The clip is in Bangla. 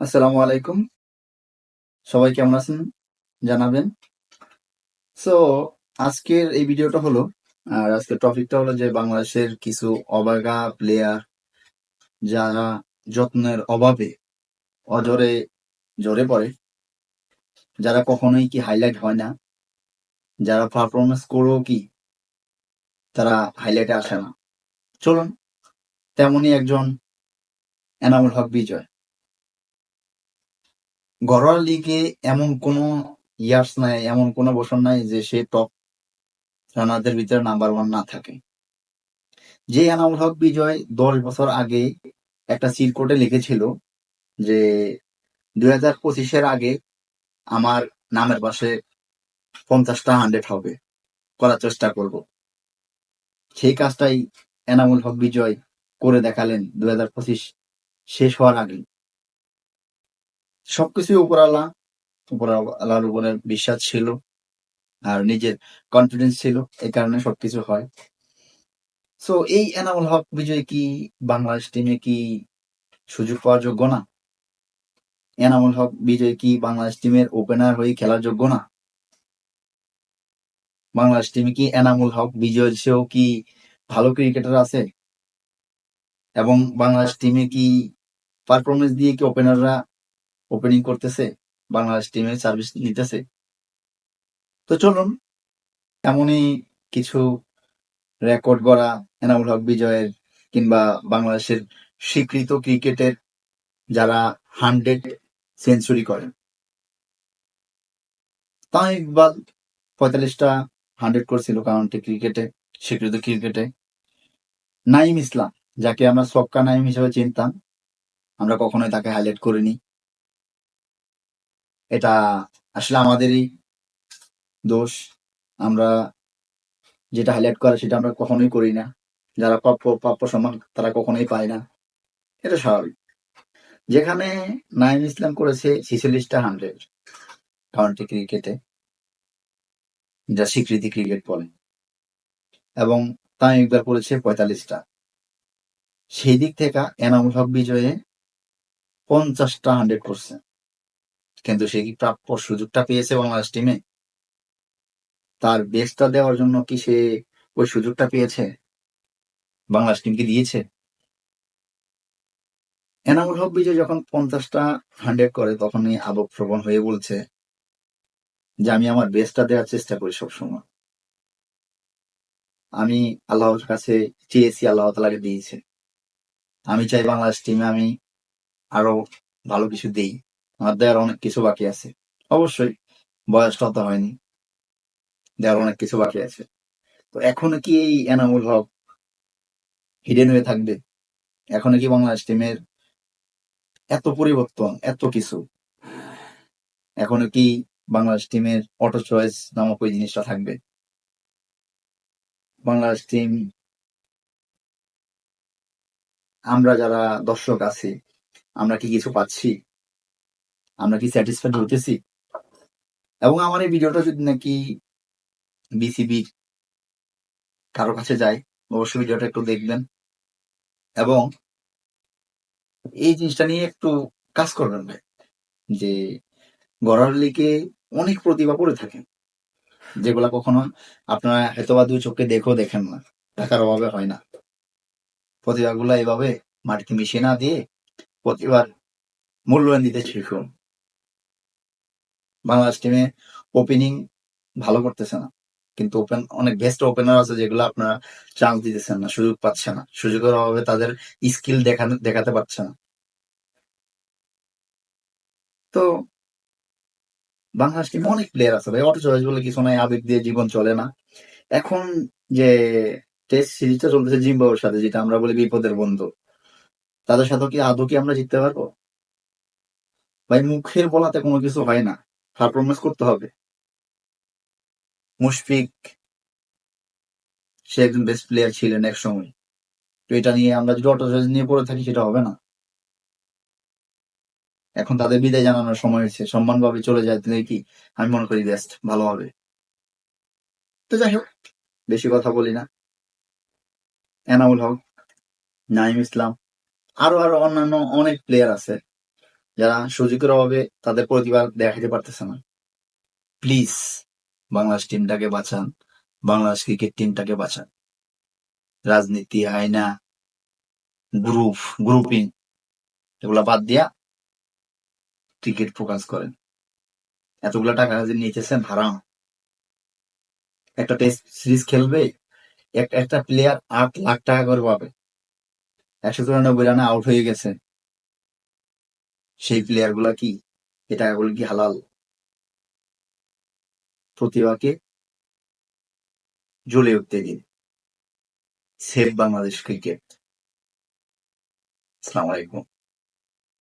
আসসালামু আলাইকুম। সবাই কেমন আছেন? জানাবেন। সো আজকের এই ভিডিওটা হলো, আর আজকের টপিকটা হলো যে বাংলাদেশের কিছু অবাগা প্লেয়ার যারা যত্নের অভাবে অজরে জোরে পড়ে, যারা কখনোই কি হাইলাইট হয় না, যারা পারফরমেন্স করেও কি তারা হাইলাইটে আসে না। চলুন, তেমনই একজন এনামুল হক বিজয়। ঘরোয়া লিগে এমন কোনো ইয়ার্স নাই, এমন কোনো বছর নাই যে সে টপ রানারদের ভিতরে নাম্বার ওয়ান না থাকে। যে এনামুল হক বিজয় দশ বছর আগে একটা সিরকোটে লিখেছিল যে, দুই হাজার পঁচিশের আগে আমার নামের পাশে পঞ্চাশটা হান্ড্রেড হবে, করার চেষ্টা করব। সেই কাজটাই এনামুল হক বিজয় করে দেখালেন। দুই হাজার পঁচিশ শেষ হওয়ার আগে সবকিছুই উপরালা উপরালার উপরে বিশ্বাস ছিল আর নিজের কনফিডেন্স ছিল, এই কারণে সবকিছু হয়। সো এই এনামুল হক বিজয় কি, বাংলাদেশ টিমে কি সুযোগ পাওয়ার যোগ্য না? এনামুল হক বিজয় কি, বাংলাদেশ টিমের ওপেনার হয়ে খেলার যোগ্য না? বাংলাদেশ টিমে কি এনামুল হক বিজয়ের চেয়েও কি ভালো ক্রিকেটার আছে? এবং বাংলাদেশ টিমে কি পারফরমেন্স দিয়ে কি ওপেনাররা ওপেনিং করতেছে, বাংলাদেশ টিমের সার্ভিস নিতেছে। তো চলুন, এমনই কিছু রেকর্ড গড়া এনামুল হক বিজয়ের কিংবা বাংলাদেশের স্বীকৃত ক্রিকেটের যারা হান্ড্রেড সেঞ্চুরি করেন। তাই ইকবাল পঁয়তাল্লিশটা হান্ড্রেড করছিল কাউন্টি ক্রিকেটে, স্বীকৃত ক্রিকেটে। নাইম ইসলাম, যাকে আমরা সক্কা নাইম হিসেবে চিনতাম, আমরা কখনোই তাকে হাইলাইট করিনি। এটা আসলে আমাদেরই দোষ। আমরা যেটা হাইলাইট করে সেটা আমরা কখনোই করি না। যারা প্রাপ্য প্রাপ্য সম্মান তারা কখনোই পায় না। এটা স্বাভাবিক। যেখানে নাইম ইসলাম করেছে ছিচল্লিশটা হান্ড্রেড কাউন্টি ক্রিকেটে যা স্বীকৃতি ক্রিকেট বলে। এবং তাই একবার করেছে পঁয়তাল্লিশটা। সেই দিক থেকে এনামুল হক বিজয়ে পঞ্চাশটা হান্ড্রেড করছে। কিন্তু সে কি প্রাপ্য সুযোগটা পেয়েছে বাংলাদেশ টিমে তার বেস্টটা দেওয়ার জন্য কি সে ওই সুযোগটা পেয়েছে? বাংলাদেশ টিমকে দিয়েছে? এনামুল হক বিজয় যখন পঞ্চাশটা হান্ড্রেড করে, তখনই আবেগপ্রবণ হয়ে বলছে যে, আমি আমার বেস্টটা দেওয়ার চেষ্টা করি সবসময়। আমি আল্লাহর কাছে চেয়েছি, আল্লাহ তালাকে দিয়েছে। আমি চাই বাংলাদেশ টিমে আমি আরও ভালো কিছু দেই। আমার দেওয়ার অনেক কিছু বাকি আছে। অবশ্যই বয়সটা তো হয়নি দেওয়ার অনেক কিছু বাকি আছে। তো এখনও কি এই এনামুল হক হিডেন হয়ে থাকবে? এখনও কি বাংলাদেশ টিমের এত পরিবর্তন, এত কিছু? এখনও কি বাংলাদেশ টিমের অটো চয়েস নামক ওই জিনিসটা থাকবে? বাংলাদেশ টিম আমরা যারা দর্শক আছি, আমরা কি কিছু পাচ্ছি? আমরা কি স্যাটিসফাইড হতেছি এবং আমার এই ভিডিওটা যদি নাকি বিসিবি কারও কাছে যায়, অবশ্যই ভিডিওটা একটু দেখবেন। এবং এই জিনিসটা নিয়ে একটু কাজ করবেন ভাই, যে গড়ার লিগে অনেক প্রতিভা পড়ে থাকে, যেগুলা কখনো আপনারা হয়তো বা দুই চোখে দেখেও দেখেন না টাকার অভাবে হয় না। প্রতিভাগুলা এভাবে মাটিতে মিশিয়ে না দিয়ে প্রতিভার মূল্যায়ন দিতে শিখুন। বাংলাদেশ টিমে ওপেনিং ভালো করতেছে না। কিন্তু ওপেন অনেক বেস্ট ওপেনার আছে যেগুলো আপনারা চান্স দিতেছেন না, সুযোগ পাচ্ছে না। সুযোগের অভাবে তাদের স্কিল দেখাতে দেখাতে পারছে না। তো বাংলাদেশ টিমে অনেক প্লেয়ার আছে ভাই। অটো চয়েস বলে কিছু নাই, আবেগ দিয়ে জীবন চলে না। এখন যে টেস্ট সিরিজটা চলতেছে জিম্বাবুর সাথে, যেটা আমরা বলি বিপদের বন্ধু, তাদের সাথে কি আদৌ কি আমরা জিততে পারব? ভাই মুখের বলাতে কোনো কিছু হয় না। পারফরমেন্স করতে হবে। মুশফিক, সে একজন বেস্ট প্লেয়ার ছিলেন এক সময়। তো এটা নিয়ে আমরা যদি অটো চয়েস নিয়ে পড়ে থাকি, সেটা হবে না। এখন তাদের বিদায় জানানোর সময় হয়েছে। সম্মানভাবে চলে যায় তিনি কি? আমি মনে করি বেস্ট ভালো হবে। তো যাই হোক, বেশি কথা বলি না। এনামুল হক নাইম ইসলাম, আরও আরও অন্যান্য অনেক প্লেয়ার আছে। যারা সুযোগের অভাবে তাদের প্রতিভা দেখাতে পারতেছে না। প্লিজ বাংলাদেশ টিমটাকে বাঁচান। বাংলাদেশ ক্রিকেট টিমটাকে বাঁচান। রাজনীতি, আয়না গ্রুপ গ্রুপিং এগুলা বাদ দিয়া ক্রিকেট ফোকাস করেন। এতগুলা টাকা যে নিতেছেন, হারাম। একটা টেস্ট সিরিজ খেলবে, এক- একটা প্লেয়ার আট লাখ টাকা করে পাবে। একশো চুরানব্বই রানে আউট হয়ে গেছে। সেই প্লেয়ারগুলা কি? এটা টাকাগুলো কি হালাল? প্রতিভাকে জ্বলে উঠতে দিন। Save Bangladesh cricket. আসসালামু আলাইকুম।